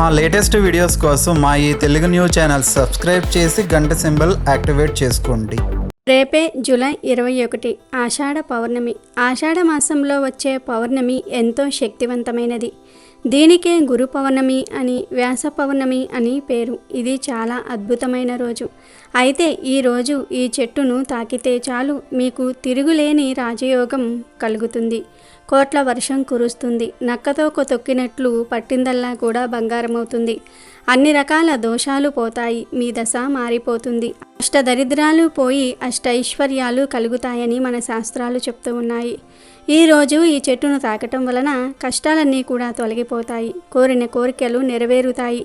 మా latest videos కోసం మా ఈ తెలుగు న్యూస్ ఛానల్ సబ్స్క్రైబ్ చేసి గంట సింబల్ యాక్టివేట్ చేసుకోండి. రేపే జూలై ఇరవై ఒకటి ఆషాఢ పౌర్ణమి. ఆషాఢ మాసంలో వచ్చే పౌర్ణమి ఎంతో శక్తివంతమైనది. దీనికే గురు పౌర్ణమి అని వ్యాస పౌర్ణమి అని పేరు. ఇది చాలా అద్భుతమైన రోజు. అయితే ఈ రోజు ఈ చెట్టును తాకితే చాలు. మీకు తిరుగులేని రాజయోగం కలుగుతుంది. కోట్ల వర్షం కురుస్తుంది. నక్కతో తొక్కినట్లు పట్టిందల్లా కూడా బంగారమవుతుంది. అన్ని రకాల దోషాలు పోతాయి. మీ దశ మారిపోతుంది. అష్టదరిద్రాలు పోయి అష్టైశ్వర్యాలు కలుగుతాయని మన శాస్త్రాలు చెప్తూ ఉన్నాయి. ఈ రోజు ఈ చెట్టును తాకటం వలన కష్టాలన్నీ కూడా తొలగిపోతాయి. కోరిన కోరికలు నెరవేరుతాయి.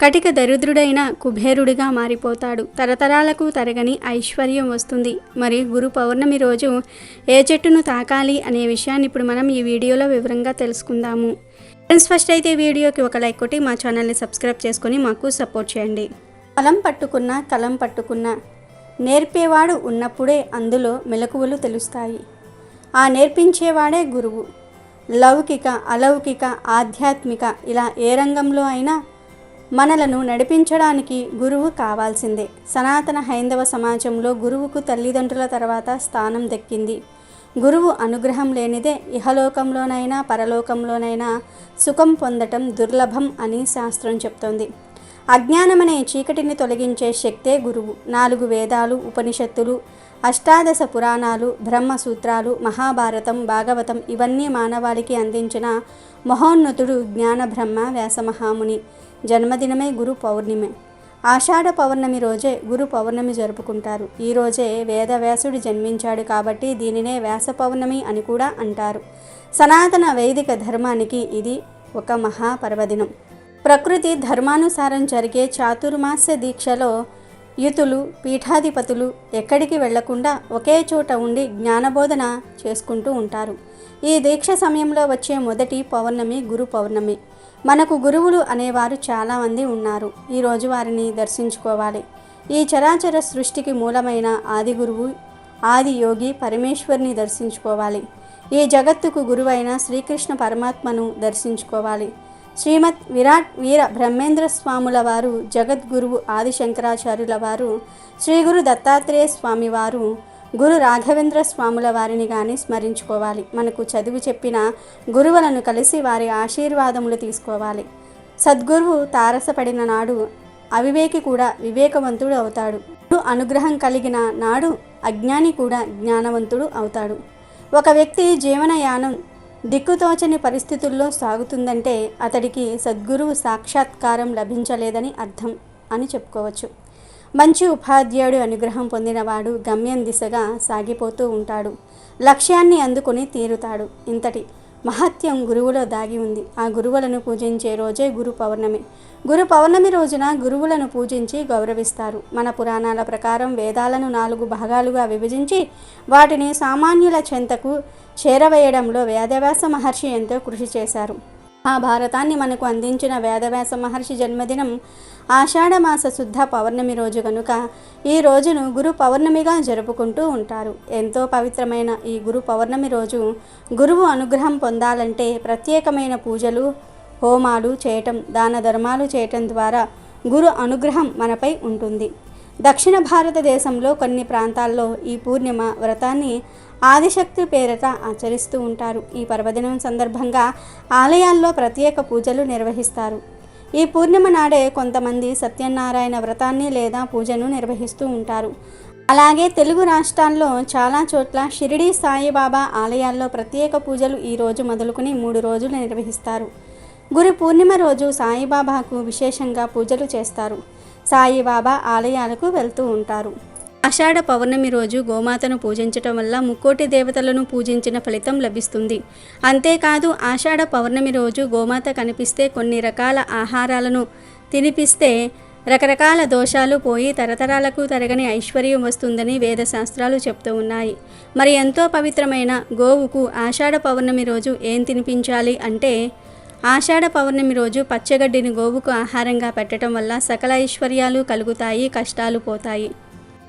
కటిక దరిద్రుడైన కుబేరుడిగా మారిపోతాడు. తరతరాలకు తరగని ఐశ్వర్యం వస్తుంది. మరి గురు పౌర్ణమి రోజు ఏ చెట్టును తాకాలి అనే విషయాన్ని ఇప్పుడు మనం ఈ వీడియోలో వివరంగా తెలుసుకుందాము. ఫ్రెండ్స్ ఫస్ట్ అయితే వీడియోకి ఒక లైక్ కొట్టి మా ఛానల్ని సబ్స్క్రైబ్ చేసుకొని మాకు సపోర్ట్ చేయండి. కలం పట్టుకున్న కలం పట్టుకున్న. నేర్పేవాడు ఉన్నప్పుడే అందులో మెలకువలు తెలుస్తాయి. ఆ నేర్పించేవాడే గురువు. లౌకిక అలౌకిక ఆధ్యాత్మిక ఇలా ఏ రంగంలో అయినా మనలను నడిపించడానికి గురువు కావాల్సిందే. సనాతన హైందవ సమాజంలో గురువుకు తల్లిదండ్రుల తర్వాత స్థానం దక్కింది. గురువు అనుగ్రహం లేనిదే ఇహలోకంలోనైనా పరలోకంలోనైనా సుఖం పొందటం దుర్లభం అని శాస్త్రం చెప్తోంది. అజ్ఞానమనే చీకటిని తొలగించే శక్తే గురువు. నాలుగు వేదాలు ఉపనిషత్తులు అష్టాదశ పురాణాలు బ్రహ్మసూత్రాలు మహాభారతం భాగవతం ఇవన్నీ మానవాళికి అందించిన మహోన్నతుడు జ్ఞాన బ్రహ్మ వ్యాసమహాముని. జన్మదినమే గురు పౌర్ణిమే. ఆషాఢ పౌర్ణమి రోజే గురు పౌర్ణమి జరుపుకుంటారు. ఈ రోజే వేదవ్యాసుడు జన్మించాడు కాబట్టి దీనినే వ్యాస పౌర్ణమి అని కూడా అంటారు. సనాతన వైదిక ధర్మానికి ఇది ఒక మహాపర్వదినం. ప్రకృతి ధర్మానుసారం జరిగే చాతుర్మాస్య దీక్షలో యుతులు పీఠాధిపతులు ఎక్కడికి వెళ్ళకుండా ఒకే చోట ఉండి జ్ఞానబోధన చేసుకుంటూ ఉంటారు. ఈ దీక్ష సమయంలో వచ్చే మొదటి పౌర్ణమి గురు పౌర్ణమి. మనకు గురువులు అనేవారు చాలామంది ఉన్నారు. ఈరోజు వారిని దర్శించుకోవాలి. ఈ చరాచర సృష్టికి మూలమైన ఆది గురువు ఆది యోగి పరమేశ్వరిని దర్శించుకోవాలి. ఈ జగత్తుకు గురువైన శ్రీకృష్ణ పరమాత్మను దర్శించుకోవాలి. శ్రీమద్ విరాట్ వీర బ్రహ్మేంద్ర స్వాముల వారు జగద్గురువు ఆదిశంకరాచార్యుల వారు శ్రీ గురు దత్తాత్రేయ స్వామి వారు గురు రాఘవేంద్ర స్వాముల వారిని కానీ స్మరించుకోవాలి. మనకు చదువు చెప్పిన గురువులను కలిసి వారి ఆశీర్వాదములు తీసుకోవాలి. సద్గురువు తారసపడిన నాడు అవివేకి కూడా వివేకవంతుడు అవుతాడు. అనుగ్రహం కలిగిన నాడు అజ్ఞాని కూడా జ్ఞానవంతుడు అవుతాడు. ఒక వ్యక్తి జీవనయానం దిక్కుతోచని పరిస్థితుల్లో సాగుతుందంటే అతడికి సద్గురువు సాక్షాత్కారం లభించలేదని అర్థం అని చెప్పుకోవచ్చు. మంచి ఉపాధ్యాయుడు అనుగ్రహం పొందినవాడు గమ్యం దిశగా సాగిపోతూ ఉంటాడు. లక్ష్యాన్ని అందుకొని తీరుతాడు. ఇంతటి మహత్యం గురువులో దాగి ఉంది. ఆ గురువులను పూజించే రోజే గురు పౌర్ణమి. గురు పౌర్ణమి రోజున గురువులను పూజించి గౌరవిస్తారు. మన పురాణాల ప్రకారం వేదాలను నాలుగు భాగాలుగా విభజించి వాటిని సామాన్యుల చెంతకు చేరవేయడంలో వేదవ్యాస మహర్షి ఎంతో కృషి చేశారు. ఆ భారతాన్ని మనకు అందించిన వేదవ్యాస మహర్షి జన్మదినం ఆషాఢమాస శుద్ధ పౌర్ణమి రోజు కనుక ఈ రోజును గురు పౌర్ణమిగా జరుపుకుంటూ ఉంటారు. ఎంతో పవిత్రమైన ఈ గురు పౌర్ణమి రోజు గురువు అనుగ్రహం పొందాలంటే ప్రత్యేకమైన పూజలు హోమాలు చేయటం దాన ధర్మాలు చేయటం ద్వారా గురు అనుగ్రహం మనపై ఉంటుంది. దక్షిణ భారతదేశంలో కొన్ని ప్రాంతాల్లో ఈ పూర్ణిమ వ్రతాన్ని ఆదిశక్తి పేరిట ఆచరిస్తూ ఉంటారు. ఈ పర్వదినం సందర్భంగా ఆలయాల్లో ప్రత్యేక పూజలు నిర్వహిస్తారు. ఈ పూర్ణిమ నాడే కొంతమంది సత్యనారాయణ వ్రతాన్ని లేదా పూజను నిర్వహిస్తూ ఉంటారు. అలాగే తెలుగు రాష్ట్రాల్లో చాలా చోట్ల షిరిడీ సాయిబాబా ఆలయాల్లో ప్రత్యేక పూజలు ఈ రోజు మొదలుకొని మూడు రోజులు నిర్వహిస్తారు. గురు పూర్ణిమ రోజు సాయిబాబాకు విశేషంగా పూజలు చేస్తారు. సాయిబాబా ఆలయాలకు వెళ్తూ ఉంటారు. ఆషాఢ పౌర్ణమి రోజు గోమాతను పూజించటం వల్ల ముక్కోటి దేవతలను పూజించిన ఫలితం లభిస్తుంది. అంతేకాదు ఆషాఢ పౌర్ణమి రోజు గోమాత కనిపిస్తే కొన్ని రకాల ఆహారాలను తినిపిస్తే రకరకాల దోషాలు పోయి తరతరాలకు తరగని ఐశ్వర్యం వస్తుందని వేదశాస్త్రాలు చెప్తూ ఉన్నాయి. మరి ఎంతో పవిత్రమైన గోవుకు ఆషాఢ పౌర్ణమి రోజు ఏం తినిపించాలి అంటే ఆషాఢ పౌర్ణమి రోజు పచ్చగడ్డిని గోవుకు ఆహారంగా పెట్టడం వల్ల సకల ఐశ్వర్యాలు కలుగుతాయి కష్టాలు పోతాయి.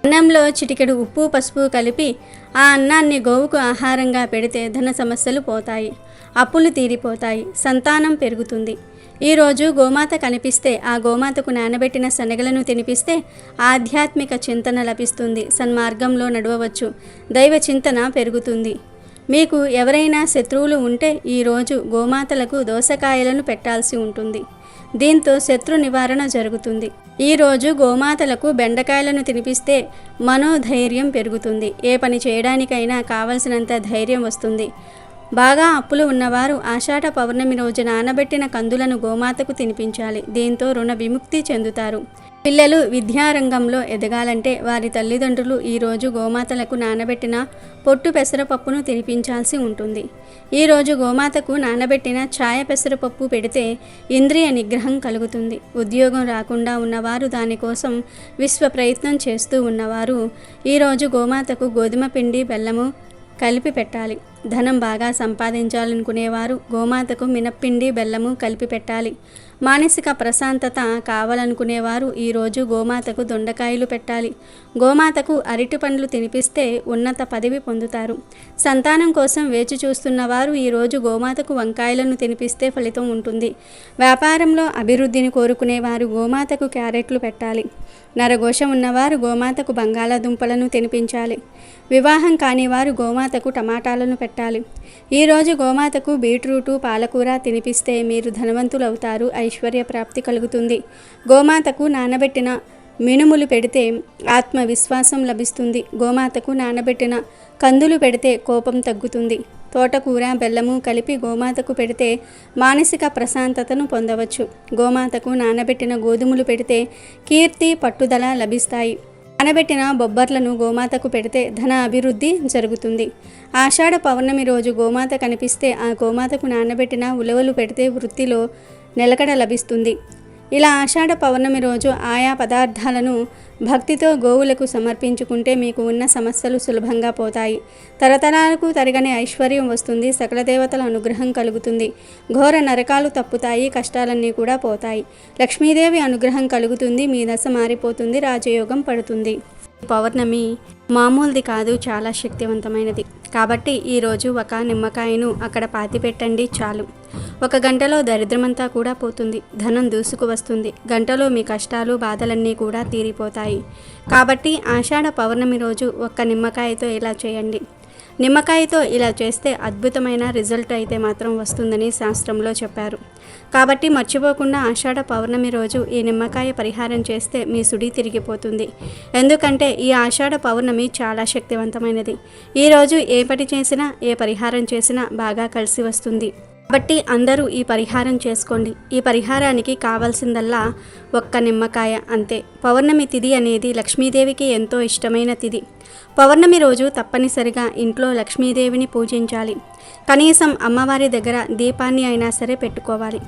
అన్నంలో చిటికెడు ఉప్పు పసుపు కలిపి ఆ అన్నాన్ని గోవుకు ఆహారంగా పెడితే ధన సమస్యలు పోతాయి. అప్పులు తీరిపోతాయి. సంతానం పెరుగుతుంది. ఈరోజు గోమాత కనిపిస్తే ఆ గోమాతకు నానబెట్టిన శనగలను తినిపిస్తే ఆధ్యాత్మిక చింతన లభిస్తుంది. సన్మార్గంలో నడవవచ్చు. దైవ చింతన పెరుగుతుంది. మీకు ఎవరైనా శత్రువులు ఉంటే ఈరోజు గోమాతలకు దోసకాయలను పెట్టాల్సి ఉంటుంది. దీంతో శత్రు నివారణ జరుగుతుంది. ఈరోజు గోమాతలకు బెండకాయలను తినిపిస్తే మనోధైర్యం పెరుగుతుంది. ఏ పని చేయడానికైనా కావలసినంత ధైర్యం వస్తుంది. బాగా అప్పులు ఉన్నవారు ఆషాఢ పౌర్ణమి రోజు నానబెట్టిన కందులను గోమాతకు తినిపించాలి. దీంతో రుణ విముక్తి చెందుతారు. పిల్లలు విద్యారంగంలో ఎదగాలంటే వారి తల్లిదండ్రులు ఈరోజు గోమాతలకు నానబెట్టిన పొట్టు పెసరపప్పును తినిపించాల్సి ఉంటుంది. ఈరోజు గోమాతకు నానబెట్టిన ఛాయ పెసరపప్పు పెడితే ఇంద్రియ నిగ్రహం కలుగుతుంది. ఉద్యోగం రాకుండా ఉన్నవారు దానికోసం విశ్వ ప్రయత్నం చేస్తూ ఉన్నవారు ఈరోజు గోమాతకు గోధుమ పిండి బెల్లము కలిపి పెట్టాలి. ధనం బాగా సంపాదించాలనుకునేవారు గోమాతకు మినప్పిండి బెల్లము కలిపి పెట్టాలి. మానసిక ప్రశాంతత కావాలనుకునేవారు ఈరోజు గోమాతకు దొండకాయలు పెట్టాలి. గోమాతకు అరటి పండ్లు తినిపిస్తే ఉన్నత పదవి పొందుతారు. సంతానం కోసం వేచి చూస్తున్న వారు ఈరోజు గోమాతకు వంకాయలను తినిపిస్తే ఫలితం ఉంటుంది. వ్యాపారంలో అభివృద్ధిని కోరుకునేవారు గోమాతకు క్యారెట్లు పెట్టాలి. నరఘోష ఉన్నవారు గోమాతకు బంగాళాదుంపలను తినిపించాలి. వివాహం కాని వారు గోమాతకు టమాటాలను పెట్టాలి. ఈరోజు గోమాతకు బీట్రూటు పాలకూర తినిపిస్తే మీరు ధనవంతులవుతారు. ఐశ్వర్య ప్రాప్తి కలుగుతుంది. గోమాతకు నానబెట్టిన మినుములు పెడితే ఆత్మవిశ్వాసం లభిస్తుంది. గోమాతకు నానబెట్టిన కందులు పెడితే కోపం తగ్గుతుంది. తోటకూర బెల్లము కలిపి గోమాతకు పెడితే మానసిక ప్రశాంతతను పొందవచ్చు. గోమాతకు నానబెట్టిన గోధుమలు పెడితే కీర్తి పట్టుదల లభిస్తాయి. నానబెట్టిన బొబ్బర్లను గోమాతకు పెడితే ధన అభివృద్ధి జరుగుతుంది. ఆషాఢ పౌర్ణమి రోజు గోమాత కనిపిస్తే ఆ గోమాతకు నానబెట్టిన ఉలవలు పెడితే వృత్తిలో నిలకడ లభిస్తుంది. ఇలా ఆషాఢ పౌర్ణమి రోజు ఆయా పదార్థాలను భక్తితో గోవులకు సమర్పించుకుంటే మీకు ఉన్న సమస్యలు సులభంగా పోతాయి. తరతరాలకు తరగని ఐశ్వర్యం వస్తుంది సకల దేవతల అనుగ్రహం కలుగుతుంది. ఘోర నరకాలు తప్పుతాయి కష్టాలన్నీ కూడా పోతాయి. లక్ష్మీదేవి అనుగ్రహం కలుగుతుంది మీ దశ మారిపోతుంది రాజయోగం పడుతుంది. పౌర్ణమి మామూలుది కాదు చాలా శక్తివంతమైనది. కాబట్టి ఈరోజు ఒక నిమ్మకాయను అక్కడ పాతి పెట్టండి చాలు. ఒక గంటలో దరిద్రమంతా కూడా పోతుంది. ధనం దూసుకు వస్తుంది. గంటలో మీ కష్టాలు బాధలన్నీ కూడా తీరిపోతాయి. కాబట్టి ఆషాఢ పౌర్ణమి రోజు ఒక్క నిమ్మకాయతో ఇలా చేయండి? నిమ్మకాయతో ఇలా చేస్తే అద్భుతమైన రిజల్ట్ అయితే మాత్రం వస్తుందని శాస్త్రంలో చెప్పారు. కాబట్టి మర్చిపోకుండా ఆషాఢ పౌర్ణమి రోజు ఈ నిమ్మకాయ పరిహారం చేస్తే మీ సుడి తిరిగిపోతుంది. ఎందుకంటే ఈ ఆషాఢ పౌర్ణమి చాలా శక్తివంతమైనది. ఈరోజు ఏ పని చేసినా ఏ పరిహారం చేసినా బాగా కలిసి వస్తుంది. కాబట్టి అందరూ ఈ పరిహారం చేసుకోండి. ఈ పరిహారానికి కావాల్సిందల్లా ఒక్క నిమ్మకాయ అంతే. పౌర్ణమి తిథి అనేది లక్ష్మీదేవికి ఎంతో ఇష్టమైన తిథి పౌర్ణమి రోజు తప్పనిసరిగా ఇంట్లో లక్ష్మీదేవిని పూజించాలి. కనీసం అమ్మవారి దగ్గర దీపాన్ని అయినా సరే పెట్టుకోవాలి.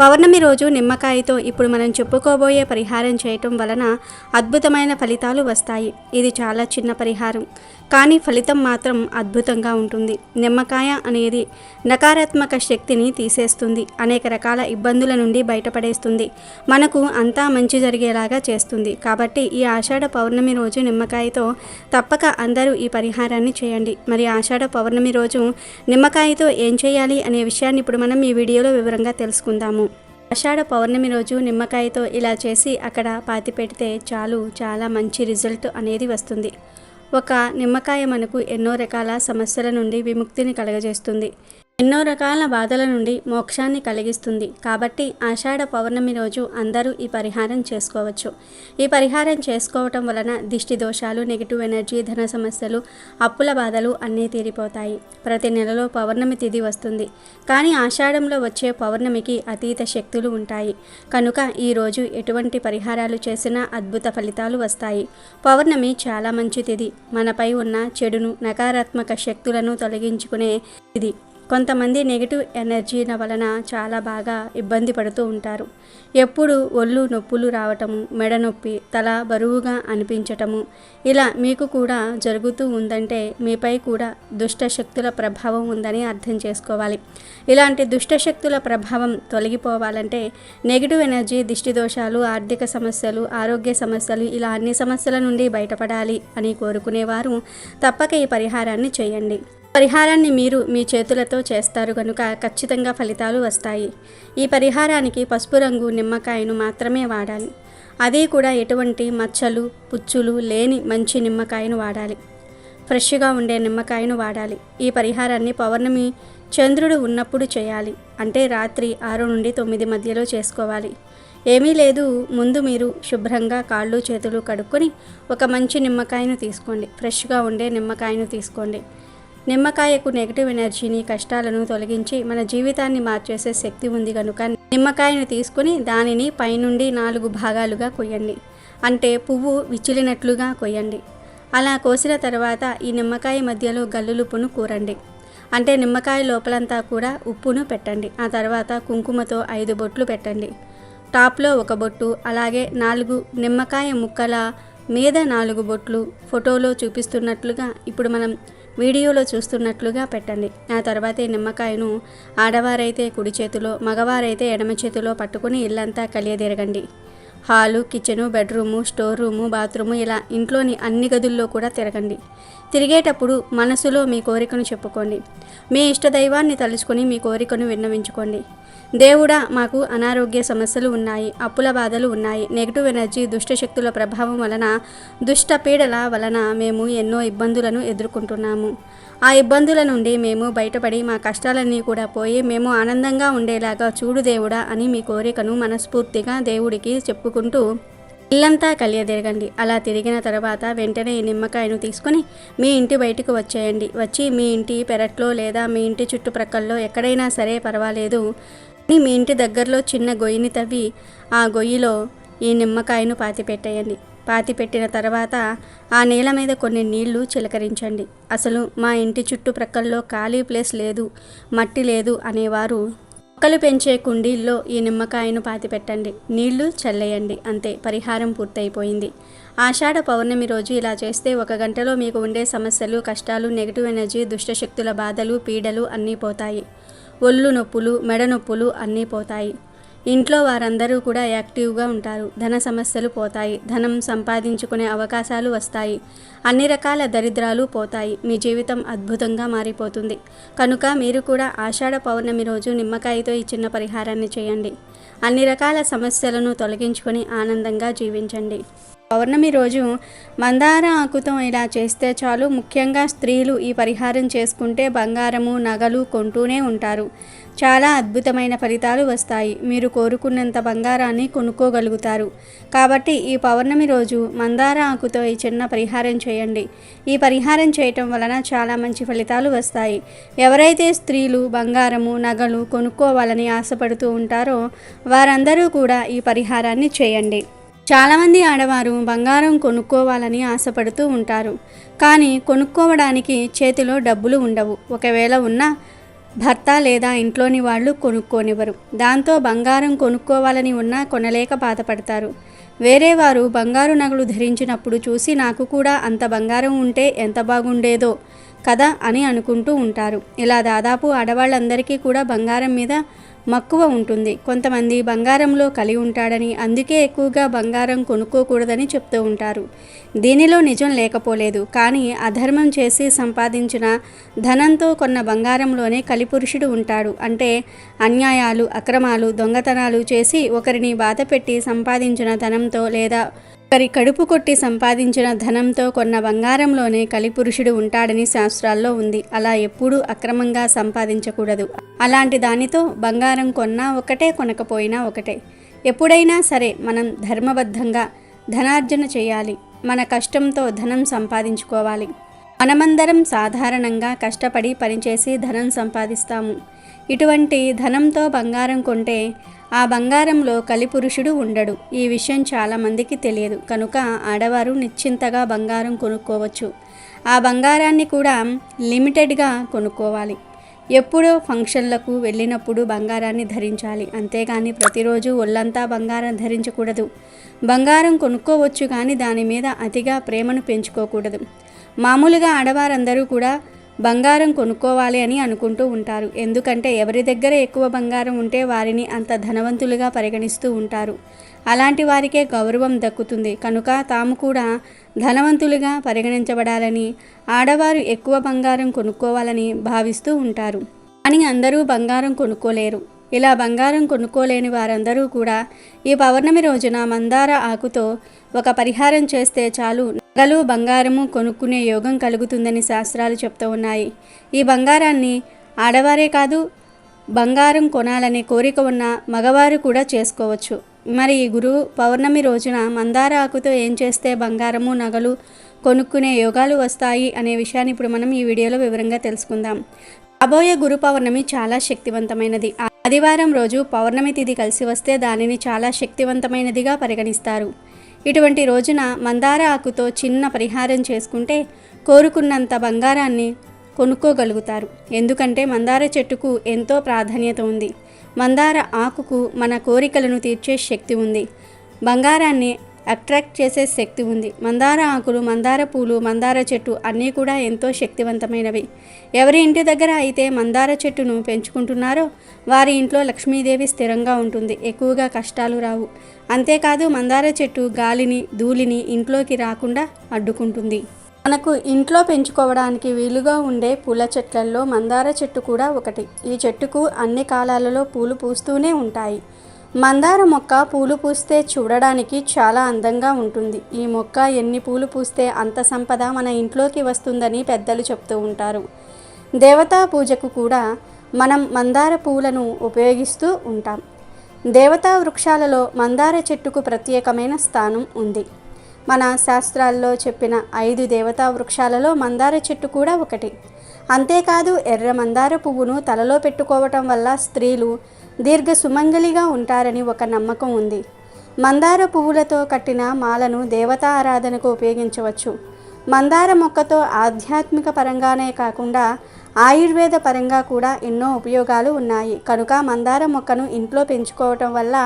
పౌర్ణమి రోజు నిమ్మకాయతో ఇప్పుడు మనం చెప్పుకోబోయే పరిహారం చేయటం వలన అద్భుతమైన ఫలితాలు వస్తాయి. ఇది చాలా చిన్న పరిహారం. కానీ ఫలితం మాత్రం అద్భుతంగా ఉంటుంది. నిమ్మకాయ అనేది నకారాత్మక శక్తిని తీసేస్తుంది. అనేక రకాల ఇబ్బందుల నుండి బయటపడేస్తుంది. మనకు అంతా మంచి జరిగేలాగా చేస్తుంది. కాబట్టి ఈ ఆషాఢ పౌర్ణమి రోజు నిమ్మకాయతో తప్పక అందరూ ఈ పరిహారాన్ని చేయండి. మరి ఆషాఢ పౌర్ణమి రోజు నిమ్మకాయతో ఏం చేయాలి అనే విషయాన్ని ఇప్పుడు మనం ఈ వీడియోలో వివరంగా తెలుసుకుందాము. ఆషాఢ పౌర్ణమి రోజు నిమ్మకాయతో ఇలా చేసి అక్కడ పాతి పెడితే చాలు చాలా మంచి రిజల్ట్ అనేది వస్తుంది. ఒక నిమ్మకాయ మనకు ఎన్నో రకాల సమస్యల నుండి విముక్తిని కలగజేస్తుంది. ఎన్నో రకాల బాధల నుండి మోక్షాన్ని కలిగిస్తుంది. కాబట్టి ఆషాఢ పౌర్ణమి రోజు అందరూ ఈ పరిహారం చేసుకోవచ్చు. ఈ పరిహారం చేసుకోవటం వలన దిష్టి దోషాలు నెగిటివ్ ఎనర్జీ ధన సమస్యలు అప్పుల బాధలు అన్నీ తీరిపోతాయి. ప్రతి నెలలో పౌర్ణమి తిథి వస్తుంది. కానీ ఆషాఢంలో వచ్చే పౌర్ణమికి అతీత శక్తులు ఉంటాయి. కనుక ఈరోజు ఎటువంటి పరిహారాలు చేసినా అద్భుత ఫలితాలు వస్తాయి. పౌర్ణమి చాలా మంచి తిథి. మనపై ఉన్న చెడును నకారాత్మక శక్తులను తొలగించుకునే ఇది కొంతమంది నెగిటివ్ ఎనర్జీల వలన చాలా బాగా ఇబ్బంది పడుతూ ఉంటారు. ఎప్పుడు ఒళ్ళు నొప్పులు రావటము మెడ నొప్పి తల బరువుగా అనిపించటము ఇలా మీకు కూడా జరుగుతూ ఉందంటే మీపై కూడా దుష్ట శక్తుల ప్రభావం ఉందని అర్థం చేసుకోవాలి. ఇలాంటి దుష్ట శక్తుల ప్రభావం తొలగిపోవాలంటే నెగిటివ్ ఎనర్జీ దిష్టి దోషాలు ఆర్థిక సమస్యలు ఆరోగ్య సమస్యలు ఇలా అన్ని సమస్యల నుండి బయటపడాలి అని కోరుకునేవారు తప్పక ఈ పరిహారాన్ని చేయండి. పరిహారాన్ని మీరు మీ చేతులతో చేస్తారు కనుక ఖచ్చితంగా ఫలితాలు వస్తాయి. ఈ పరిహారానికి పసుపు రంగు నిమ్మకాయను మాత్రమే వాడాలి. అది కూడా ఎటువంటి మచ్చలు పుచ్చులు లేని మంచి నిమ్మకాయను వాడాలి. ఫ్రెష్గా ఉండే నిమ్మకాయను వాడాలి. ఈ పరిహారాన్ని పౌర్ణమి చంద్రుడు ఉన్నప్పుడు చేయాలి. అంటే రాత్రి ఆరు నుండి తొమ్మిది మధ్యలో చేసుకోవాలి. ఏమీ లేదు. ముందు మీరు శుభ్రంగా కాళ్ళు చేతులు కడుక్కొని ఒక మంచి నిమ్మకాయను తీసుకోండి. ఫ్రెష్గా ఉండే నిమ్మకాయను తీసుకోండి. నిమ్మకాయకు నెగిటివ్ ఎనర్జీని కష్టాలను తొలగించి మన జీవితాన్ని మార్చేసే శక్తి ఉంది కనుక నిమ్మకాయను తీసుకుని దానిని పైనుండి నాలుగు భాగాలుగా కొయ్యండి. అంటే పువ్వు విచ్చిలినట్లుగా కొయ్యండి. అలా కోసిన తర్వాత ఈ నిమ్మకాయ మధ్యలో గల్లులుపును కూరండి. అంటే నిమ్మకాయ లోపలంతా కూడా ఉప్పును పెట్టండి. ఆ తర్వాత కుంకుమతో ఐదు బొట్లు పెట్టండి. టాప్లో ఒక బొట్టు అలాగే నాలుగు నిమ్మకాయ ముక్కల మీద నాలుగు బొట్లు ఫోటోలో చూపిస్తున్నట్లుగా ఇప్పుడు మనం వీడియోలో చూస్తున్నట్లుగా పెట్టండి. ఆ తర్వాత ఈ నిమ్మకాయను ఆడవారైతే కుడి చేతిలో మగవారైతే ఎడమ చేతిలో పట్టుకుని ఇల్లంతా కలియదిరగండి. Hall kitchen bedroom store room bathroom ఇలా ఇంట్లోని అన్ని గదుల్లో కూడా తిరగండి. తిరిగేటప్పుడు మనసులో మీ కోరికను చెప్పుకోండి. మీ ఇష్టదైవాన్ని తలుచుకొని మీ కోరికను విన్నవించుకోండి. దేవుడా మాకు అనారోగ్య సమస్యలు ఉన్నాయి అప్పుల బాధలు ఉన్నాయి. నెగిటివ్ ఎనర్జీ దుష్టశక్తుల ప్రభావం వలన దుష్ట పీడల వలన మేము ఎన్నో ఇబ్బందులను ఎదుర్కొంటున్నాము. ఆ ఇబ్బందుల నుండి మేము బయటపడి మా కష్టాలన్నీ కూడా పోయి మేము ఆనందంగా ఉండేలాగా చూడు దేవుడా అని మీ కోరికను మనస్ఫూర్తిగా దేవుడికి చెప్పుకుంటూ ఇల్లంతా కలియదిరగండి అలా తిరిగిన తర్వాత వెంటనే ఈ నిమ్మకాయను తీసుకొని మీ ఇంటి బయటకు వచ్చేయండి. వచ్చి మీ ఇంటి పెరట్లో లేదా మీ ఇంటి చుట్టుప్రక్కల్లో ఎక్కడైనా సరే పర్వాలేదు అని మీ ఇంటి దగ్గరలో చిన్న గొయ్యిని తవ్వి ఆ గొయ్యిలో ఈ నిమ్మకాయను పాతి పెట్టేయండి పాతి పెట్టిన తర్వాత ఆ నేల మీద కొన్ని నీళ్ళు చిలకరించండి. అసలు మా ఇంటి చుట్టుప్రక్కల్లో ఖాళీ ప్లేస్ లేదు మట్టి లేదు అనేవారు మొక్కలు పెంచే కుండీల్లో ఈ నిమ్మకాయను పాతి పెట్టండి నీళ్ళు చల్లేయండి. అంతే పరిహారం పూర్తయిపోయింది. ఆషాఢ పౌర్ణమి రోజు ఇలా చేస్తే ఒక గంటలో మీకు ఉండే సమస్యలు కష్టాలు నెగిటివ్ ఎనర్జీ దుష్టశక్తుల బాధలు పీడలు అన్నీ పోతాయి. ఒళ్ళు నొప్పులు మెడ నొప్పులు అన్నీ పోతాయి. ఇంట్లో వారందరూ కూడా యాక్టివ్గా ఉంటారు. ధన సమస్యలు పోతాయి. ధనం సంపాదించుకునే అవకాశాలు వస్తాయి. అన్ని రకాల దరిద్రాలు పోతాయి. మీ జీవితం అద్భుతంగా మారిపోతుంది. కనుక మీరు కూడా ఆషాఢ పౌర్ణమి రోజు నిమ్మకాయతో ఈ చిన్న పరిహారాన్ని చేయండి. అన్ని రకాల సమస్యలను తొలగించుకొని ఆనందంగా జీవించండి. పౌర్ణమి రోజు మందార ఆకుతో ఇలా చేస్తే చాలు. ముఖ్యంగా స్త్రీలు ఈ పరిహారం చేసుకుంటే బంగారము నగలు కొంటూనే ఉంటారు. చాలా అద్భుతమైన ఫలితాలు వస్తాయి. మీరు కోరుకున్నంత బంగారాన్ని కొనుక్కోగలుగుతారు. కాబట్టి ఈ పౌర్ణమి రోజు మందార ఆకుతో ఈ చిన్న పరిహారం చేయండి. ఈ పరిహారం చేయటం వలన చాలా మంచి ఫలితాలు వస్తాయి. ఎవరైతే స్త్రీలు బంగారము నగలు కొనుక్కోవాలని ఆశపడుతూ ఉంటారో వారందరూ కూడా ఈ పరిహారాన్ని చేయండి. చాలామంది ఆడవారు బంగారం కొనుక్కోవాలని ఆశపడుతూ ఉంటారు. కానీ కొనుక్కోవడానికి చేతిలో డబ్బులు ఉండవు. ఒకవేళ ఉన్నా భర్త లేదా ఇంట్లోని వాళ్ళు కొనుక్కోనివ్వరు. దాంతో బంగారం కొనుక్కోవాలని ఉన్నా కొనలేక బాధపడతారు. వేరే వారు బంగారు నగలు ధరించినప్పుడు చూసి నాకు కూడా అంత బంగారం ఉంటే ఎంత బాగుండేదో కదా అని అనుకుంటూ ఉంటారు. ఇలా దాదాపు ఆడవాళ్ళందరికీ కూడా బంగారం మీద మక్కువ ఉంటుంది. కొంతమంది బంగారంలో కలిగి ఉంటాడని అందుకే ఎక్కువగా బంగారం కొనుక్కోకూడదని చెప్తూ ఉంటారు. దీనిలో నిజం లేకపోలేదు. కానీ అధర్మం చేసి సంపాదించిన ధనంతో కొన్న బంగారంలోనే కలిపురుషుడు ఉంటాడు. అంటే అన్యాయాలు అక్రమాలు దొంగతనాలు చేసి ఒకరిని బాధపెట్టి సంపాదించిన ధనంతో లేదా ఒకరి కడుపు కొట్టి సంపాదించిన ధనంతో కొన్న బంగారంలోనే కలిపురుషుడు ఉంటాడని శాస్త్రాల్లో ఉంది. అలా ఎప్పుడూ అక్రమంగా సంపాదించకూడదు. అలాంటి దానితో బంగారం కొన్నా ఒకటే కొనకపోయినా ఒకటే. ఎప్పుడైనా సరే మనం ధర్మబద్ధంగా ధనార్జన చేయాలి. మన కష్టంతో ధనం సంపాదించుకోవాలి. మనమందరం సాధారణంగా కష్టపడి పనిచేసి ధనం సంపాదిస్తాము. ఇటువంటి ధనంతో బంగారం కొంటే ఆ బంగారంలో కలిపురుషుడు ఉండడు. ఈ విషయం చాలామందికి తెలియదు. కనుక ఆడవారు నిశ్చింతగా బంగారం కొనుక్కోవచ్చు. ఆ బంగారాన్ని కూడా లిమిటెడ్గా కొనుక్కోవాలి. ఎప్పుడో ఫంక్షన్లకు వెళ్ళినప్పుడు బంగారాన్ని ధరించాలి. అంతేగాని ప్రతిరోజు ఒళ్ళంతా బంగారం ధరించకూడదు. బంగారం కొనుక్కోవచ్చు కానీ దాని మీద అతిగా ప్రేమను పెంచుకోకూడదు. మామూలుగా ఆడవారందరూ కూడా బంగారం కొనుక్కోవాలి అని అనుకుంటూ ఉంటారు. ఎందుకంటే ఎవరి దగ్గర ఎక్కువ బంగారం ఉంటే వారిని అంత ధనవంతులుగా పరిగణిస్తూ ఉంటారు. అలాంటి వారికే గౌరవం దక్కుతుంది. కనుక తాము కూడా ధనవంతులుగా పరిగణించబడాలని ఆడవారు ఎక్కువ బంగారం కొనుక్కోవాలని భావిస్తూ ఉంటారు. కానీ అందరూ బంగారం కొనుక్కోలేరు. ఇలా బంగారం కొనుక్కోలేని వారందరూ కూడా ఈ పౌర్ణమి రోజున మందార ఆకుతో ఒక పరిహారం చేస్తే చాలు. నగలు బంగారము కొనుక్కునే యోగం కలుగుతుందని శాస్త్రాలు చెప్తూ ఉన్నాయి. ఈ బంగారాన్ని ఆడవారే కాదు బంగారం కొనాలనే కోరిక ఉన్న మగవారు కూడా చేసుకోవచ్చు. మరి ఈ గురువు పౌర్ణమి రోజున మందార ఆకుతో ఏం చేస్తే బంగారము నగలు కొనుక్కునే యోగాలు వస్తాయి అనే విషయాన్ని ఇప్పుడు మనం ఈ వీడియోలో వివరంగా తెలుసుకుందాం. రాబోయే గురు పౌర్ణమి చాలా శక్తివంతమైనది. ఆదివారం రోజు పౌర్ణమి తిథి కలిసి వస్తే దానిని చాలా శక్తివంతమైనదిగా పరిగణిస్తారు. ఇటువంటి రోజున మందార ఆకుతో చిన్న పరిహారం చేసుకుంటే కోరుకున్నంత బంగారాన్ని కొనుక్కోగలుగుతారు. ఎందుకంటే మందార చెట్టుకు ఎంతో ప్రాధాన్యత ఉంది. మందార ఆకుకు మన కోరికలను తీర్చే శక్తి ఉంది. బంగారాన్ని అట్రాక్ట్ చేసే శక్తి ఉంది. మందార ఆకులు మందార పూలు మందార చెట్టు అన్నీ కూడా ఎంతో శక్తివంతమైనవి. ఎవరి ఇంటి దగ్గర అయితే మందార చెట్టును పెంచుకుంటున్నారో వారి ఇంట్లో లక్ష్మీదేవి స్థిరంగా ఉంటుంది. ఎక్కువగా కష్టాలు రావు. అంతేకాదు మందార చెట్టు గాలిని ధూళిని ఇంట్లోకి రాకుండా అడ్డుకుంటుంది. మనకు ఇంట్లో పెంచుకోవడానికి వీలుగా ఉండే పూల చెట్లల్లో మందార చెట్టు కూడా ఒకటి. ఈ చెట్టుకు అన్ని కాలాలలో పూలు పూస్తూనే ఉంటాయి. మందార మొక్క పూలు పూస్తే చూడడానికి చాలా అందంగా ఉంటుంది. ఈ మొక్క ఎన్ని పూలు పూస్తే అంత సంపద మన ఇంట్లోకి వస్తుందని పెద్దలు చెప్తూ ఉంటారు. దేవతా పూజకు కూడా మనం మందార పూలను ఉపయోగిస్తూ ఉంటాం. దేవతా వృక్షాలలో మందార చెట్టుకు ప్రత్యేకమైన స్థానం ఉంది. మన శాస్త్రాల్లో చెప్పిన ఐదు దేవతా వృక్షాలలో మందార చెట్టు కూడా ఒకటి. అంతేకాదు ఎర్ర మందార పువ్వును తలలో పెట్టుకోవటం వల్ల స్త్రీలు దీర్ఘ సుమంగలిగా ఉంటారని ఒక నమ్మకం ఉంది. మందార పువ్వులతో కట్టిన మాలను దేవతా ఆరాధనకు ఉపయోగించవచ్చు. మందార మొక్కతో ఆధ్యాత్మిక పరంగానే కాకుండా ఆయుర్వేద పరంగా కూడా ఎన్నో ఉపయోగాలు ఉన్నాయి. కనుక మందార మొక్కను ఇంట్లో పెంచుకోవటం వల్ల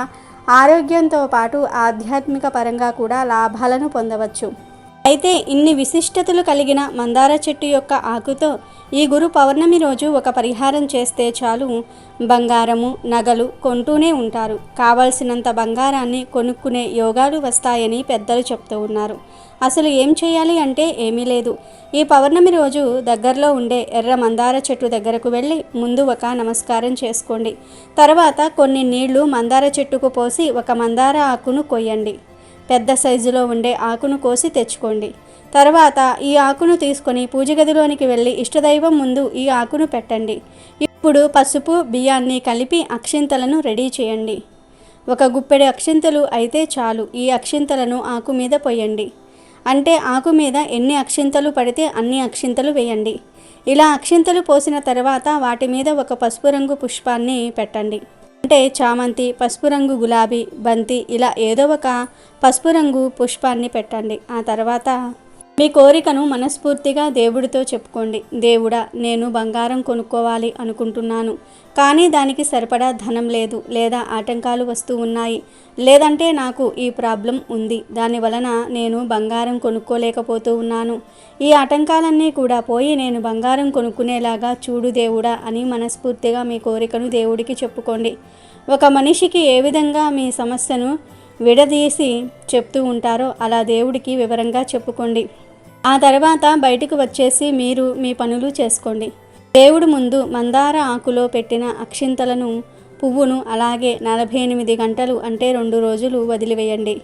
ఆరోగ్యంతో పాటు ఆధ్యాత్మిక పరంగా కూడా లాభాలను పొందవచ్చు. అయితే ఇన్ని విశిష్టతలు కలిగిన మందార చెట్టు యొక్క ఆకుతో ఈ గురు పౌర్ణమి రోజు ఒక పరిహారం చేస్తే చాలు. బంగారము నగలు కొంటూనే ఉంటారు. కావలసినంత బంగారాన్ని కొనుక్కునే యోగాలు వస్తాయని పెద్దలు చెప్తూ ఉన్నారు. అసలు ఏం చేయాలి అంటే ఏమీ లేదు. ఈ పౌర్ణమి రోజు దగ్గరలో ఉండే ఎర్ర మందార చెట్టు దగ్గరకు వెళ్ళి ముందు ఒక నమస్కారం చేసుకోండి. తర్వాత కొన్ని నీళ్ళు మందార చెట్టుకు పోసి ఒక మందార ఆకును కొయ్యండి. పెద్ద సైజులో ఉండే ఆకును కోసి తెచ్చుకోండి. తర్వాత ఈ ఆకును తీసుకొని పూజ గదిలోనికి వెళ్ళి ఇష్టదైవం ముందు ఈ ఆకును పెట్టండి. ఇప్పుడు పసుపు బియ్యాన్ని కలిపి అక్షింతలను రెడీ చేయండి. ఒక గుప్పెడు అక్షింతలు అయితే చాలు ఈ అక్షింతలను ఆకు మీద పోయండి. అంటే ఆకు మీద ఎన్ని అక్షింతలు పడితే అన్ని అక్షింతలు వేయండి. ఇలా అక్షింతలు పోసిన తర్వాత వాటి మీద ఒక పసుపు రంగు పుష్పాన్ని పెట్టండి. అంటే చామంతి పసుపు రంగు గులాబీ బంతి ఇలా ఏదో ఒక పసుపు రంగు పుష్పాన్ని పెట్టండి. ఆ తర్వాత మీ కోరికను మనస్ఫూర్తిగా దేవుడితో చెప్పుకోండి. దేవుడా నేను బంగారం కొనుక్కోవాలి అనుకుంటున్నాను. కానీ దానికి సరిపడా ధనం లేదు. లేదా ఆటంకాలు వస్తూ ఉన్నాయి. లేదంటే నాకు ఈ ప్రాబ్లం ఉంది. దాని వలన నేను బంగారం కొనుక్కోలేకపోతూ ఉన్నాను. ఈ ఆటంకాలన్నీ కూడా పోయి నేను బంగారం కొనుక్కునేలాగా చూడు దేవుడా అని మనస్ఫూర్తిగా మీ కోరికను దేవుడికి చెప్పుకోండి. ఒక మనిషికి ఏ విధంగా మీ సమస్యను విడదీసి చెప్తూ ఉంటారో అలా దేవుడికి వివరంగా చెప్పుకోండి. ఆ తర్వాత బయటకు వచ్చేసి మీరు మీ పనులు చేసుకోండి. దేవుడు ముందు మందార ఆకులో పెట్టిన అక్షింతలను పువ్వును అలాగే నలభై ఎనిమిది గంటలు అంటే రెండు రోజులు వదిలివేయండి.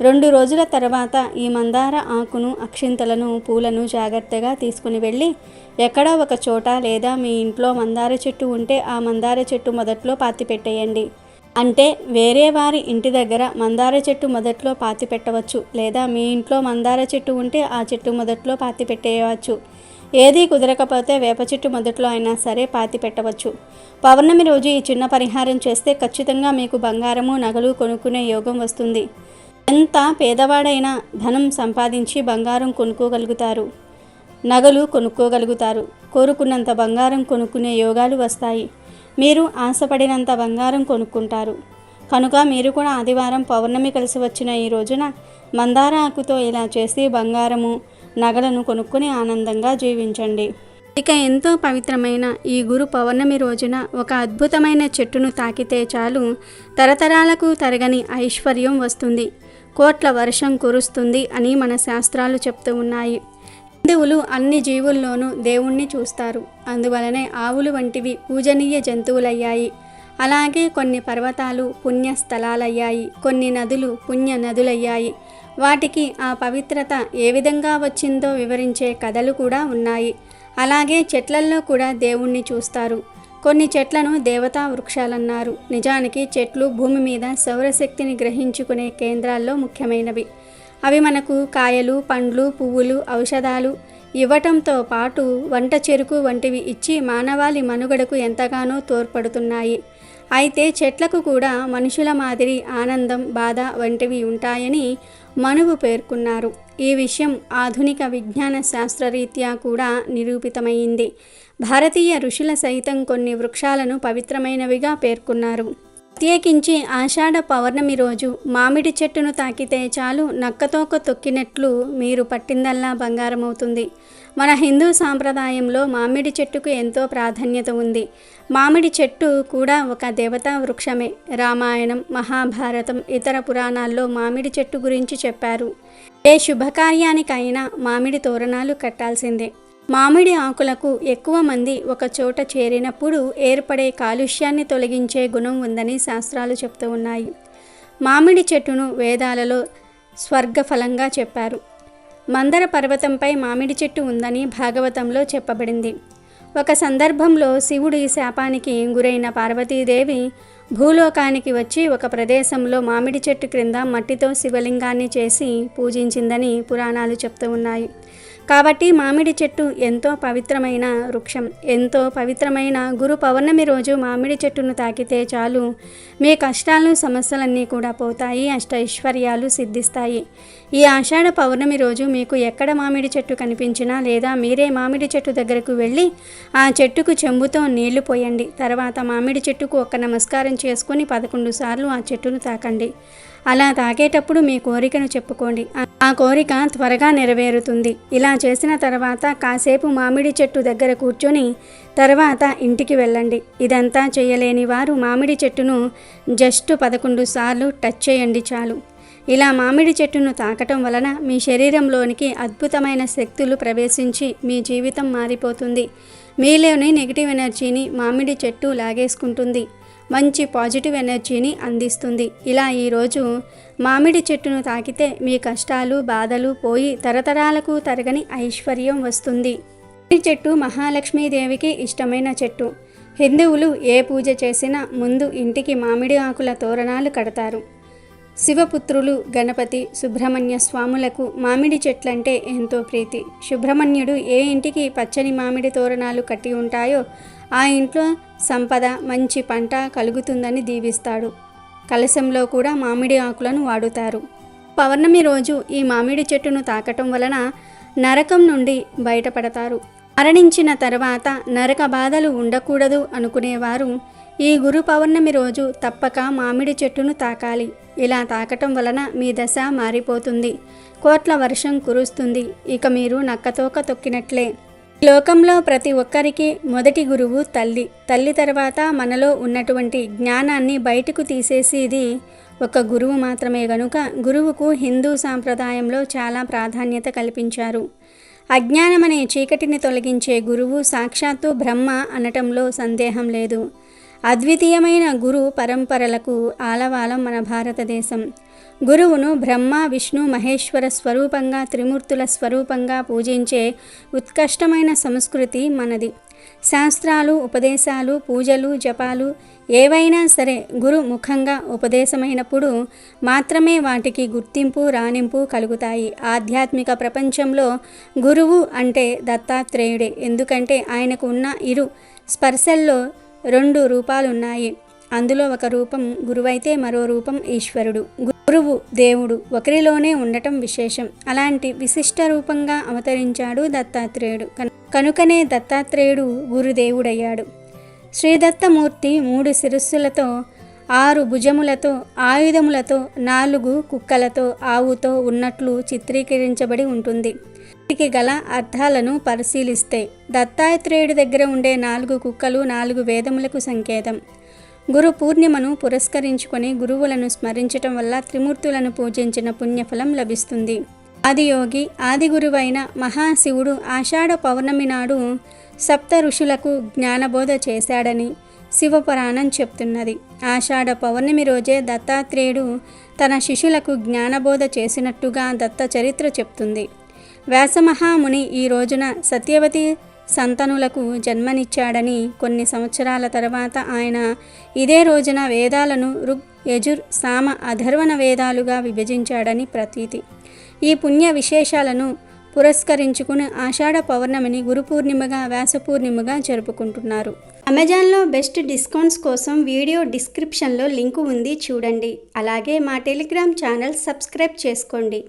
రెండు రోజుల తర్వాత ఈ మందార ఆకును అక్షింతలను పూలను జాగ్రత్తగా తీసుకుని వెళ్ళి ఎక్కడ ఒక చోట లేదా మీ ఇంట్లో మందార చెట్టు ఉంటే ఆ మందార చెట్టు మొదట్లో పాతి పెట్టేయండి అంటే వేరే వారి ఇంటి దగ్గర మందార చెట్టు మొదట్లో పాతి పెట్టవచ్చు లేదా మీ ఇంట్లో మందార చెట్టు ఉంటే ఆ చెట్టు మొదట్లో పాతి పెట్టేయవచ్చు. ఏది కుదరకపోతే వేప చెట్టు మొదట్లో అయినా సరే పాతి పెట్టవచ్చు. పౌర్ణమి రోజు ఈ చిన్న పరిహారం చేస్తే ఖచ్చితంగా మీకు బంగారము నగలు కొనుక్కునే యోగం వస్తుంది. ఎంత పేదవాడైనా ధనం సంపాదించి బంగారం కొనుక్కోగలుగుతారు. నగలు కొనుక్కోగలుగుతారు. కోరుకున్నంత బంగారం కొనుక్కునే యోగాలు వస్తాయి. మీరు ఆశపడినంత బంగారం కొనుక్కుంటారు. కనుక మీరు కూడా ఆదివారం పౌర్ణమి కలిసి వచ్చిన ఈ రోజున మందార ఆకుతో ఇలా చేసి బంగారము నగలను కొనుక్కుని ఆనందంగా జీవించండి. ఇక ఎంతో పవిత్రమైన ఈ గురు పౌర్ణమి రోజున ఒక అద్భుతమైన చెట్టును తాకితే చాలు తరతరాలకు తరగని ఐశ్వర్యం వస్తుంది. కోట్ల వర్షం కురుస్తుంది అని మన శాస్త్రాలు చెప్తూ ఉన్నాయి. హిందువులు అన్ని జీవుల్లోనూ దేవుణ్ణి చూస్తారు. అందువలనే ఆవులు వంటివి పూజనీయ జంతువులయ్యాయి. అలాగే కొన్ని పర్వతాలు పుణ్య స్థలాలయ్యాయి. కొన్ని నదులు పుణ్య నదులయ్యాయి. వాటికి ఆ పవిత్రత ఏ విధంగా వచ్చిందో వివరించే కథలు కూడా ఉన్నాయి. అలాగే చెట్లల్లో కూడా దేవుణ్ణి చూస్తారు. కొన్ని చెట్లను దేవతా వృక్షాలన్నారు. నిజానికి చెట్లు భూమి మీద సౌరశక్తిని గ్రహించుకునే కేంద్రాల్లో ముఖ్యమైనవి. అవి మనకు కాయలు పండ్లు పువ్వులు ఔషధాలు ఇవ్వటంతో పాటు వంట చెరుకు వంటివి ఇచ్చి మానవాళి మనుగడకు ఎంతగానో తోడ్పడుతున్నాయి. అయితే చెట్లకు కూడా మనుషుల మాదిరి ఆనందం బాధ వంటివి ఉంటాయని మనువు పేర్కొన్నారు. ఈ విషయం ఆధునిక విజ్ఞాన శాస్త్రరీత్యా కూడా నిరూపితమైంది. భారతీయ ఋషుల సైతం కొన్ని వృక్షాలను పవిత్రమైనవిగా పేర్కొన్నారు. ప్రత్యేకించి ఆషాఢ పౌర్ణమి రోజు మామిడి చెట్టును తాకితే చాలు నక్కతోక తొక్కినట్లు మీరు పట్టిందల్లా బంగారం అవుతుంది మన హిందూ సాంప్రదాయంలో మామిడి చెట్టుకు ఎంతో ప్రాధాన్యత ఉంది. మామిడి చెట్టు కూడా ఒక దేవతా వృక్షమే. రామాయణం మహాభారతం ఇతర పురాణాల్లో మామిడి చెట్టు గురించి చెప్పారు. ఏ శుభకార్యానికైనా మామిడి తోరణాలు కట్టాల్సిందే. మామిడి ఆకులకు ఎక్కువ మంది ఒక చోట చేరినప్పుడు ఏర్పడే కాలుష్యాన్ని తొలగించే గుణం ఉందని శాస్త్రాలు చెప్తూ ఉన్నాయి. మామిడి చెట్టును వేదాలలో స్వర్గఫలంగా చెప్పారు. మందర పర్వతంపై మామిడి చెట్టు ఉందని భాగవతంలో చెప్పబడింది. ఒక సందర్భంలో శివుడి శాపానికి గురైన పార్వతీదేవి భూలోకానికి వచ్చి ఒక ప్రదేశంలో మామిడి చెట్టు క్రింద మట్టితో శివలింగాన్ని చేసి పూజించిందని పురాణాలు చెప్తూ ఉన్నాయి. కాబట్టి మామిడి చెట్టు ఎంతో పవిత్రమైన వృక్షం ఎంతో పవిత్రమైన గురు పౌర్ణమి రోజు మామిడి చెట్టును తాకితే చాలు. మీ కష్టాలు సమస్యలన్నీ కూడా పోతాయి అష్ట ఐశ్వర్యాలు సిద్ధిస్తాయి. ఈ ఆషాఢ పౌర్ణమి రోజు మీకు ఎక్కడ మామిడి చెట్టు కనిపించినా లేదా మీరే మామిడి చెట్టు దగ్గరకు వెళ్ళి ఆ చెట్టుకు చెంబుతో నీళ్ళు పోయండి. తర్వాత మామిడి చెట్టుకు ఒక్క నమస్కారం చేసుకుని పదకొండు సార్లు ఆ చెట్టును తాకండి. అలా తాగేటప్పుడు మీ కోరికను చెప్పుకోండి. ఆ కోరిక త్వరగా నెరవేరుతుంది. ఇలా చేసిన తర్వాత కాసేపు మామిడి చెట్టు దగ్గర కూర్చొని తర్వాత ఇంటికి వెళ్ళండి. ఇదంతా చేయలేని వారు మామిడి చెట్టును జస్ట్ పదకొండు సార్లు టచ్ చేయండి చాలు. ఇలా మామిడి చెట్టును తాకటం వలన మీ శరీరంలోనికి అద్భుతమైన శక్తులు ప్రవేశించి మీ జీవితం మారిపోతుంది. మీలోని నెగిటివ్ ఎనర్జీని మామిడి చెట్టు లాగేసుకుంటుంది. మంచి పాజిటివ్ ఎనర్జీని అందిస్తుంది. ఇలా ఈరోజు మామిడి చెట్టును తాకితే మీ కష్టాలు బాధలు పోయి తరతరాలకు తరగని ఐశ్వర్యం వస్తుంది. మామిడి చెట్టు మహాలక్ష్మీదేవికి ఇష్టమైన చెట్టు. హిందువులు ఏ పూజ చేసినా ముందు ఇంటికి మామిడి ఆకుల తోరణాలు కడతారు. శివపుత్రులు గణపతి సుబ్రహ్మణ్య స్వాములకు మామిడి చెట్లంటే ఎంతో ప్రీతి. సుబ్రహ్మణ్యుడు ఏ ఇంటికి పచ్చని మామిడి తోరణాలు కట్టి ఉంటాయో ఆ ఇంట్లో సంపద మంచి పంట కలుగుతుందని దీవిస్తాడు. కలశంలో కూడా మామిడి ఆకులను వాడుతారు. పౌర్ణమి రోజు ఈ మామిడి చెట్టును తాకటం వలన నరకం నుండి బయటపడతారు. మరణించిన తర్వాత నరక బాధలు ఉండకూడదు అనుకునేవారు ఈ గురు పౌర్ణమి రోజు తప్పక మామిడి చెట్టును తాకాలి. ఇలా తాకటం వలన మీ దశ మారిపోతుంది. కోట్ల వర్షం కురుస్తుంది. ఇక మీరు నక్కతోక తొక్కినట్లే. లోకంలో ప్రతి ఒక్కరికి మొదటి గురువు తల్లి. తల్లి తర్వాత మనలో ఉన్నటువంటి జ్ఞానాన్ని బయటకు తీసేసేది ఒక గురువు మాత్రమే గనుక గురువుకు హిందూ సాంప్రదాయంలో చాలా ప్రాధాన్యత కల్పించారు. అజ్ఞానమనే చీకటిని తొలగించే గురువు సాక్షాత్తు బ్రహ్మ అనటంలో సందేహం లేదు. అద్వితీయమైన గురు పరంపరలకు ఆలవాలం మన భారతదేశం. గురువును బ్రహ్మ విష్ణు మహేశ్వర స్వరూపంగా త్రిమూర్తుల స్వరూపంగా పూజించే ఉత్కష్టమైన సంస్కృతి మనది. శాస్త్రాలు ఉపదేశాలు పూజలు జపాలు ఏవైనా సరే గురు ముఖంగా ఉపదేశమైనప్పుడు మాత్రమే వాటికి గుర్తింపు రాణింపు కలుగుతాయి. ఆధ్యాత్మిక ప్రపంచంలో గురువు అంటే దత్తాత్రేయుడే. ఎందుకంటే ఆయనకు ఉన్న ఇరు స్పర్శల్లో రెండు రూపాలున్నాయి. అందులో ఒక రూపం గురువైతే మరో రూపం ఈశ్వరుడు. గురువు దేవుడు ఒకరిలోనే ఉండటం విశేషం. అలాంటి విశిష్ట రూపంగా అవతరించాడు దత్తాత్రేయుడు. కనుకనే దత్తాత్రేయుడు గురుదేవుడయ్యాడు. శ్రీదత్తమూర్తి మూడు శిరస్సులతో ఆరు భుజములతో ఆయుధములతో నాలుగు కుక్కలతో ఆవుతో ఉన్నట్లు చిత్రీకరించబడి ఉంటుంది. వీటికి గల అర్థాలను పరిశీలిస్తే దత్తాత్రేయుడి దగ్గర ఉండే నాలుగు కుక్కలు నాలుగు వేదములకు సంకేతం. గురు పూర్ణిమను పురస్కరించుకొని గురువులను స్మరించటం వల్ల త్రిమూర్తులను పూజించిన పుణ్యఫలం లభిస్తుంది. ఆదియోగి ఆదిగురువైన మహాశివుడు ఆషాఢ పౌర్ణమి నాడు సప్త ఋషులకు జ్ఞానబోధ చేశాడని శివపురాణం చెప్తున్నది. ఆషాఢ పౌర్ణమి రోజే దత్తాత్రేయుడు తన శిష్యులకు జ్ఞానబోధ చేసినట్టుగా దత్త చరిత్ర చెప్తుంది. వ్యాసమహాముని ఈ రోజున సత్యవతి సంతనులకు జన్మనిచ్చాడని కొన్ని సంవత్సరాల తర్వాత ఆయన ఇదే రోజున వేదాలను రుగ్ యజుర్ సామ అధర్వణ వేదాలుగా విభజించాడని ప్రతీతి. ఈ పుణ్య విశేషాలను పురస్కరించుకుని ఆషాఢ పౌర్ణమిని గురు పూర్ణిమగా వ్యాస పూర్ణిమగా జరుపుకుంటున్నారు. అమెజాన్లో బెస్ట్ డిస్కౌంట్స్ కోసం వీడియో డిస్క్రిప్షన్లో లింకు ఉంది చూడండి. అలాగే మా టెలిగ్రామ్ ఛానల్ సబ్స్క్రైబ్ చేసుకోండి.